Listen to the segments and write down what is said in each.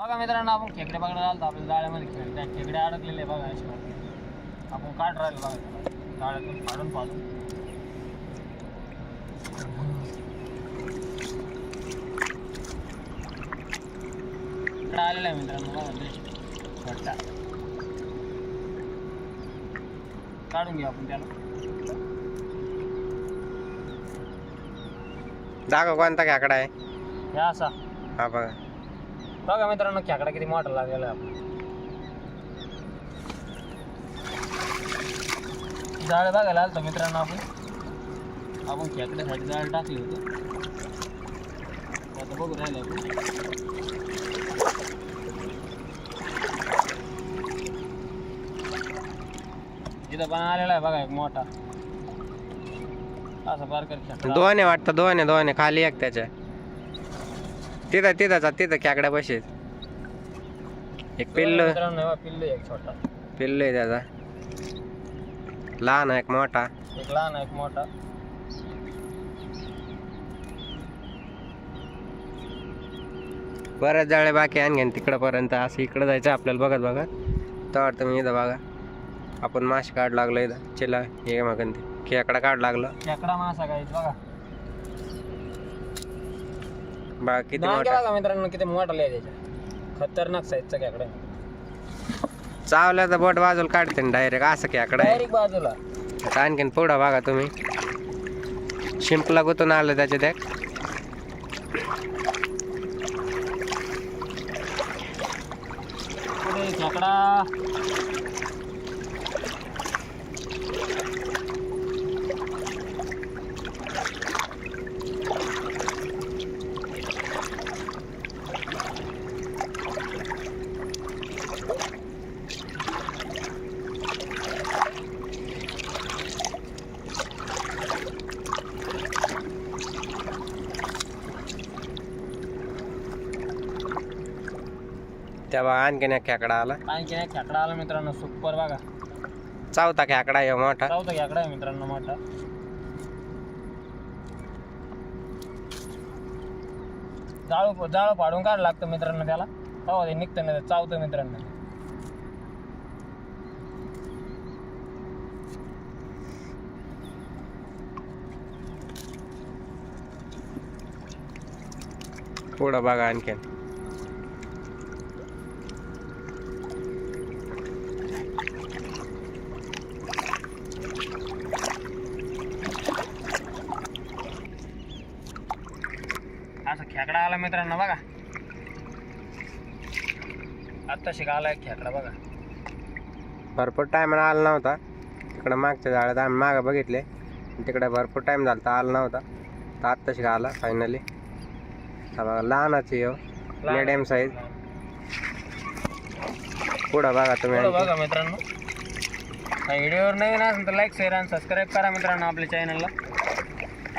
बघा मित्रांनो आपण खेकडे बघायला आलो आपल्या जाळ्यामध्ये त्या खेकडे अडकलेले बघा असे. आपण काढ राहिले बघा. जाळ्यातून फाडून फाडून इकडे आलेला आहे मित्रांनो बघा दृश्य. घट्टा काढून घेऊ आपण त्याला. जागा कोणता खेकडा आहे. हे असा. हा बघा. बघा मित्रांनो खेकडा किती मोठा लागलेला आहे जाळ बघायला आलतो मित्रांनो आपण. आपण खेकड्यासाठी जाळ टाकली होती. आता बघू राहिलं आपण. इथं पण आलेला आहे बघा एक मोठा. असं पार कर दोन आहे वाटतं दोन आहे दोन आहे खाली एक त्याच्या तिथं तिथं तिथं खेकड्या बशीत एक पिल्ल. एक छोटा. पिल्ल आहे त्याचा. लहान एक मोठा. एक लहान एक मोठा. बऱ्याच जाळे बाकी आणखीन तिकडंपर्यंत. असं इकडं जायचं आपल्याला बघत बघत. तर तुम्ही इथं बघा. आपण मासे काढ लागलो इथं. चिला हे मग ते. खेकडा काढ लागलं. खेकडा मासा काय बघा बघा किती मोठा? बघा मित्रांनो किती मोठा लिहाय त्याच्या. खतरनाक साईजचा खेकडा आहे. चावलं तर बोट बाजूला काढते डायरेक्ट असं खेकडा आहे. डायरेक्ट बाजूला. आता आणखीन पुढं बघा तुम्ही. शिंपला गुतून आलं एक. पुढे खेकडा. त्या बघा आणखीन एक खेकडा आला. आणखी एक खेकडा आला मित्रांनो सुपर बघा. चौथा खेकडा आहे मोठा. चौथा खेकडा आहे मित्रांनो मोठा. जाळू जाळं पाडून काढ लागतं मित्रांनो त्याला. हो ते निघतं नाही चावतं मित्रांनो. पुढं बघा आणखीन. असा खेकडा आला मित्रांनो बघा. आत्ता शिका आला एक खेकडा बघा. भरपूर टाइम आला नव्हता. तिकडं मागच्या झाडात आम्ही मागं बघितले. तिकडे भरपूर टाइम झाला तर आला नव्हता. तर आत्ता शिका आला फायनली हा बघा लहानच आहे मिडियम साईज पुढं बघा तुम्ही. बघा मित्रांनो. व्हिडिओवर नवीन असेल तर लाईक शेअर आणि सबस्क्राईब करा मित्रांनो आपल्या चॅनलला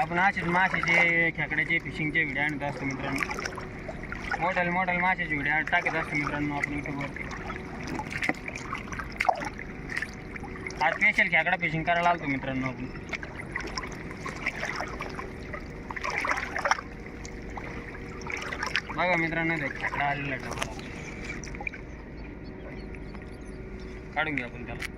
आपण असेच माशाचे खेकड्याचे फिशिंगचे व्हिडिओ आणत असतो मित्रांनो. मोठ्याले मॉडेल माशाचे व्हिडिओ टाकत असतो मित्रांनो आपण युट्यूबवरती आज स्पेशल खेकडा फिशिंग करायला आलतो मित्रांनो आपण. बघा मित्रांनो ते खेकडा आलेला काढून घ्या आपण त्याला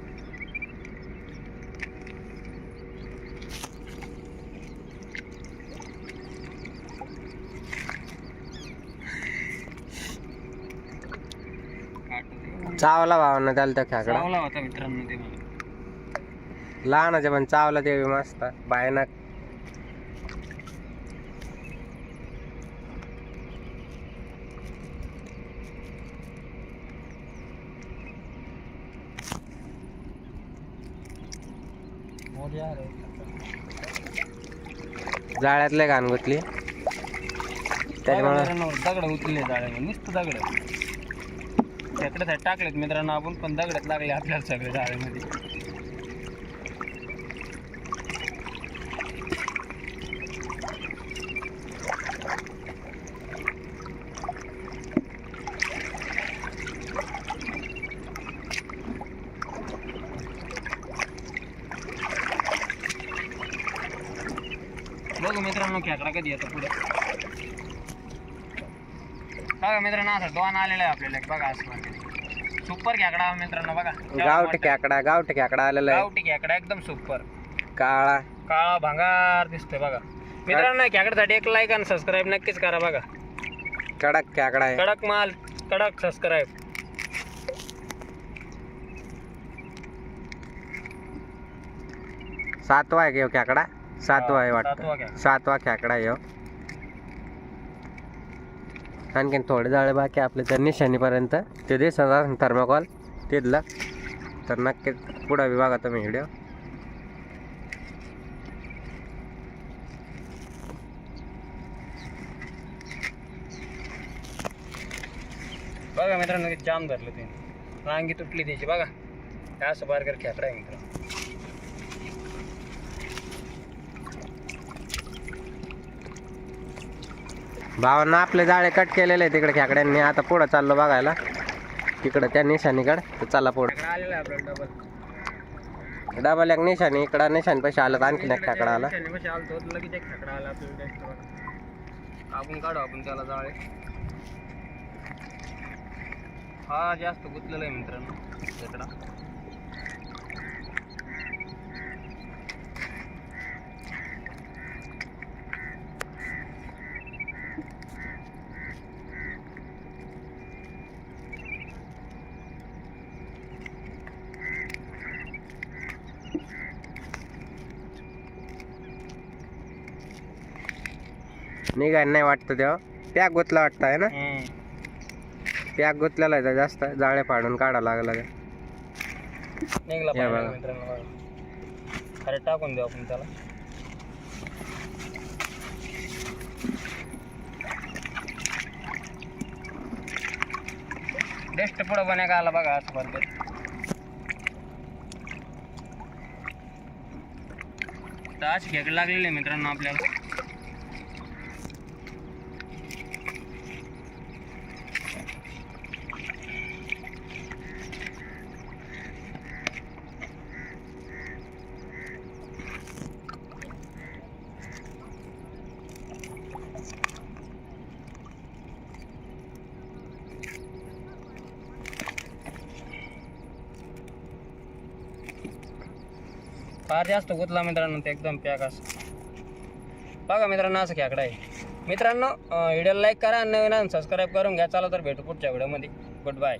काढतो ते. चावला भावानं त्याला त्या खेकडा चावला होता मित्रांनो ते मला. लहानाचे पण चावला ते बी मस्त भयानक. जाळ्यातले घाण गुतली बघा त्याच्यामुळे दगड उचलले जाळ्याने नुसतं दगड खेकड्यासाठी टाकलेत मित्रांनो. आपण पण दगडत लागले आपल्याला सगळे जाळेमध्ये बघू मित्रांनो खेकडा कधी येतो पुढे. बघा मित्रांनो असं दोन आलेलं आहे आपल्याला एक. बघा असं सुपर खेकडा मित्रांनो बघा. गावठी खेकडा गावठी खेकडा आलेला आहे. गावठी खेकडा एकदम सुपर. काळा. काळा भांगार दिसतोय बघा. मित्रांनो खेकड्यासाठी एक लाईक आणि सबस्क्राईब नक्कीच करा बघा. कडक खेकडा आहे. कडक माल कडक सबस्क्राईब सातवा आहे घेऊ खेकडा? सातवा आहे वाटतं. सातवा खेकडा. आहे. आणखीन थोडे जाळे बाकी आपले तर निशाणीपर्यंत ते दिसत थर्माकॉल तिथला. तर नक्कीच पुढं बी बघा तुम्ही व्हिडिओ बघा मित्रांनो जाम धरलं ते रांगी तुटली त्याची बघा. काय असं बारकर खेकडा आहे भावांना आपले जाळे कट केलेले आहे तिकडे खेकड्यांनी. आता पुढं चाललो बघायला. तिकडं त्या निशाणीकडे. तर चला पुढं. आलेला डबल डबल एक निशाणी. इकडं निशाणी पैसे आलं तर आणखीन एक खेकडा आला. आला आपण काढू आपण त्याला जाळे. हा जास्त गुंतलेला आहे मित्रांनो. खेकडा निघायला नाही वाटतं तेव्हा. पॅक गुतला वाटतं आहे ना. पॅक गुतलेला आहे तर जास्त जाळे पाडून काढा लागला का निघला या पाहिजे बघा. मित्रांनो बघा. अरे टाकून देऊ आपण त्याला. बेस्ट पुढं बन्या का आला बघा असं बरोबर तास खेकड लागलेले आहे मित्रांनो आपल्याला. फार जास्त गुतला मित्रांनो ते एकदम पॅक असं बघा मित्रांनो असं खेकडा आहे. मित्रांनो व्हिडिओला लाईक करा आणि नवीन सबस्क्राईब करून घ्या. चला तर भेटू पुढच्या व्हिडिओमध्ये गुड बाय